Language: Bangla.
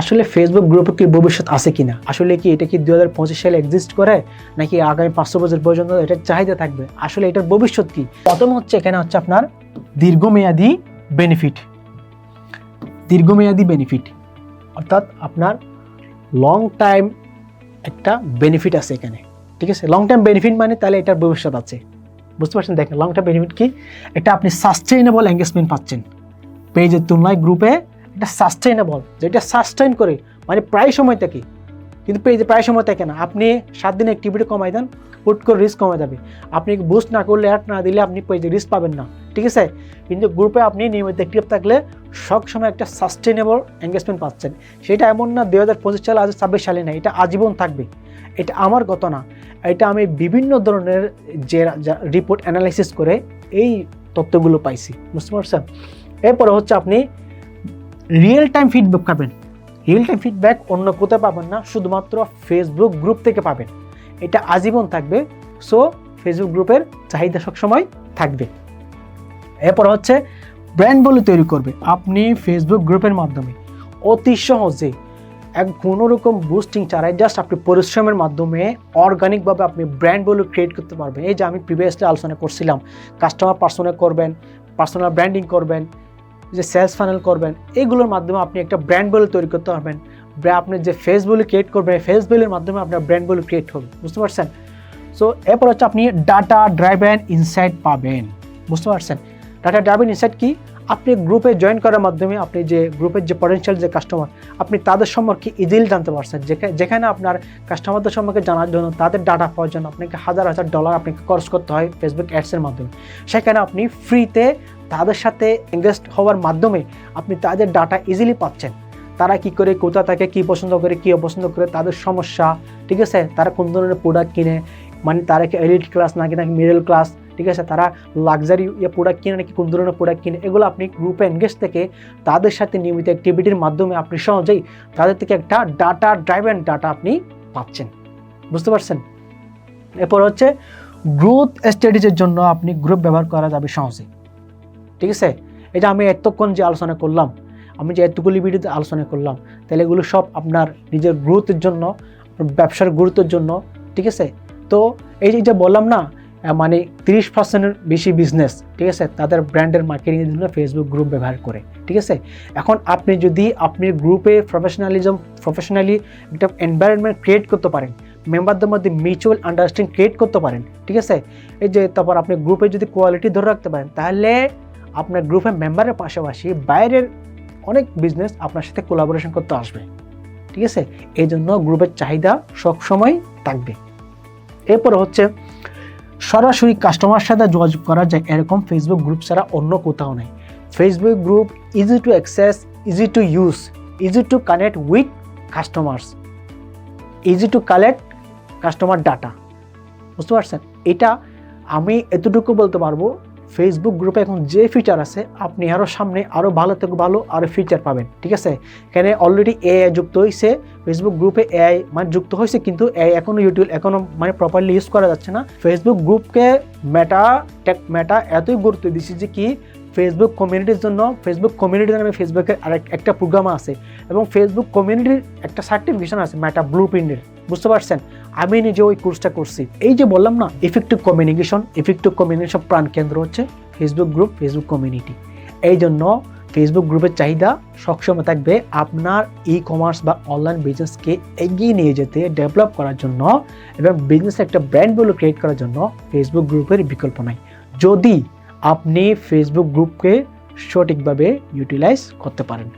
আসলে ফেসবুক গ্রুপে কি ভবিষ্যৎ আছে কিনা? আসলে কি এটা কি দু হাজার পঁচিশ সালে এক্সিস্ট করে? নাকি আগামী পাঁচশো বছর পর্যন্ত এটার চাহিদা থাকবে? আসলে এটার ভবিষ্যৎ কি? প্রথম হচ্ছে এখানে হচ্ছে আপনার দীর্ঘমেয়াদী বেনিফিট দীর্ঘমেয়াদী বেনিফিট অর্থাৎ আপনার লং টাইম একটা বেনিফিট আছে এখানে। ঠিক আছে? লং টাইম বেনিফিট মানে তাহলে এটার ভবিষ্যৎ আছে। বুঝতে পারছেন? দেখেন লং টাইম বেনিফিট কি? এটা আপনি সাস্টেইনেবল এঙ্গেজমেন্ট পাচ্ছেন। পেজের তুলনায় গ্রুপে এটা সাস্টেইনেবল যেটা সাস্টেইন করে মানে প্রায় সময় থাকে। কিন্তু প্রায় সময় থাকে না, আপনি সাত দিনে অ্যাক্টিভিটি কমাই দেন, হুট করে রিস্ক কমে যাবে। আপনি বুস্ট না করলে অ্যাড না দিলে আপনি পেজে রিস্ক পাবেন না। ঠিক আছে? কিন্তু গ্রুপে আপনি নিয়মিত অ্যাক্টিভ থাকলে সব সময় একটা সাস্টেনেবল এঙ্গেজমেন্ট পাচ্ছেন। সেটা এমন না, দুই হাজার পঁচিশ সালে, আজ ছাব্বিশ সালে না, এটা আজীবন থাকবে। এটা আমার কথা না। এটা আমি বিভিন্ন ধরনের যে রিপোর্ট অ্যানালাইসিস করে এই তথ্যগুলো পাইছি। বুঝতে পারছেন? এরপরে হচ্ছে আপনি রিয়েল টাইম ফিডব্যাক পাবেন। রিয়েল টাইম ফিডব্যাক অন্য কোথাও পাবেন না, শুধুমাত্র ফেসবুক গ্রুপ থেকে পাবেন। এটা আজীবন থাকবে। সো ফেসবুক গ্রুপের চাহিদা সবসময় থাকবে। এরপর হচ্ছে ব্র্যান্ড বলে তৈরি করবে আপনি ফেসবুক গ্রুপের মাধ্যমে। অতি সহজে এক কোনো রকম বুস্টিং ছাড়াই জাস্ট আপনি পরিশ্রমের মাধ্যমে অর্গানিকভাবে আপনি ব্র্যান্ড বলে ক্রিয়েট করতে পারবেন। এই যে আমি প্রিভিয়াসলি আলোচনা করছিলাম কাস্টমার পার্সোনা করবেন পার্সোনাল ব্র্যান্ডিং করবেন যে সেলস ফানেল করবেন এইগুলোর মাধ্যমে আপনি একটা ব্র্যান্ড বলে তৈরি করতে পারবেন। আপনি যে ফেস ক্রিয়েট করবেন ফেস মাধ্যমে আপনার ব্র্যান্ড ক্রিয়েট হবে। বুঝতে পারছেন? সো এরপর হচ্ছে আপনি ডাটা ড্রাইভেন ইনসাইট পাবেন। বুঝতে পারছেন? ডাটা ড্রাইভেন ইনসাইট কি? আপনি গ্রুপে জয়েন করার মাধ্যমে আপনি যে গ্রুপের যে পটেনশিয়াল যে কাস্টমার আপনি তাদের সম্পর্কে ইজিলি জানতে পারছেন। যেখা- যেখানে আপনার কাস্টমারদের সম্পর্কে জানার জন্য তাদের ডাটা পাওয়ার জন্য আপনাকে হাজার হাজার ডলার আপনাকে খরচ করতে হয় ফেসবুক অ্যাডসের মাধ্যমে। সেখানে আপনি ফ্রিতে তাদের সাথে এঙ্গেজ হওয়ার মাধ্যমে আপনি তাদের ডাটা ইজিলি পাচ্ছেন। তারা কি করে, কোথা থেকে কি পছন্দ করে, কি অপছন্দ করে, তাদের সমস্যা, ঠিক আছে? তারা কোন ধরনের প্রোডাক্ট কিনে মানে তারা কি এলিট ক্লাস নাকি নাকি মিডল ক্লাস ঠিক আছে? তারা লাক্সারি ইয়ে প্রোডাক্ট কিনে নাকি কোন ধরনের প্রোডাক্ট কিনে, এগুলো আপনি গ্রুপে এনগেজ থেকে তাদের সাথে নিয়মিত অ্যাক্টিভিটির মাধ্যমে আপনি সহজেই তাদের থেকে একটা ডাটা ড্রাইভেন ডাটা আপনি পাচ্ছেন। বুঝতে পারছেন? এরপর হচ্ছে গ্রোথ স্টাডিজের জন্য আপনি গ্রুপ ব্যবহার করা যাবে সহজে। ঠিক আছে? এটা আমি এতক্ষণ যে আলোচনা করলাম, আমি যে এতগুলি ভিডিওতে আলোচনা করলাম, তাহলে এগুলো সব আপনার নিজের গ্রোথের জন্য ব্যবসার গুরুত্বের জন্য, ঠিক আছে? তো এই যে বললাম না মানে তিরিশ পার্সেন্টের বেশি বিজনেস ঠিক আছে? তাদের ব্র্যান্ডের মার্কেটিংয়ের জন্য ফেসবুক গ্রুপ ব্যবহার করে, ঠিক আছে? এখন আপনি যদি আপনি গ্রুপে প্রফেশনালিজম প্রফেশনালি একটা এনভায়রনমেন্ট ক্রিয়েট করতে পারেন মেম্বারদের মধ্যে মিউচুয়াল আন্ডারস্ট্যান্ডিং ক্রিয়েট করতে পারেন, ঠিক আছে? এই যে, তারপর আপনি গ্রুপে যদি কোয়ালিটি ধরে রাখতে পারেন, তাহলে আপনার গ্রুপের মেম্বারের পাশাপাশি বাইরের অনেক বিজনেস আপনার সাথে কোলাবোরেশন করতে আসবে। ঠিক আছে? এই জন্য গ্রুপের চাহিদা সবসময় থাকবে। এরপর হচ্ছে, সরাসরি কাস্টমার সাথে যোগাযোগ করা যায়। এরকম ফেসবুক গ্রুপ ছাড়া অন্য কোথাও নেই। Facebook group easy to access easy to use easy to connect with customers easy to collect customer data বুঝতে পারছেন? এটা আমি এতটুকু বলতে পারব ফেসবুক গ্রুপে এখন যে ফিচার আছে, আপনি আরও সামনে আরও ভালো থেকে ভালো আরও ফিচার পাবেন, ঠিক আছে? এখানে অলরেডি এআই যুক্ত হয়েছে ফেসবুক গ্রুপে এআই মানে যুক্ত হয়েছে কিন্তু এআই এখনও ইউটিউব এখনও মানে প্রপারলি ইউজ করা যাচ্ছে না। ফেসবুক গ্রুপকে মেটা টেক মেটা এতই গুরুত্ব দিচ্ছে যে কি ফেসবুক কমিউনিটির জন্য ফেসবুক কমিউনিটি নামে ফেসবুকের আরেক একটা প্রোগ্রাম আছে। এবং ফেসবুক কমিউনিটির একটা সার্টিফিকেশন আছে মেটা ব্লু প্রিন্টের বুঝতে পারছেন? আমি নিজে ওই কোর্সটা করছি। এই যে বললাম না ইফেক্টিভ কমিউনিকেশন ইফেক্টিভ কমিউনিকেশন প্রাণ কেন্দ্র হচ্ছে ফেসবুক গ্রুপ ফেসবুক কমিউনিটি এই জন্য ফেসবুক গ্রুপের চাহিদা সবসময় থাকবে আপনার ই কমার্স বা অনলাইন বিজনেসকে এগিয়ে নিয়ে যেতে ডেভেলপ করার জন্য এবং বিজনেস একটা ব্র্যান্ড ভ্যালু ক্রিয়েট করার জন্য ফেসবুক গ্রুপের বিকল্প নাই। যদি আপনি ফেসবুক গ্রুপকে সঠিকভাবে ইউটিলাইজ করতে পারেন।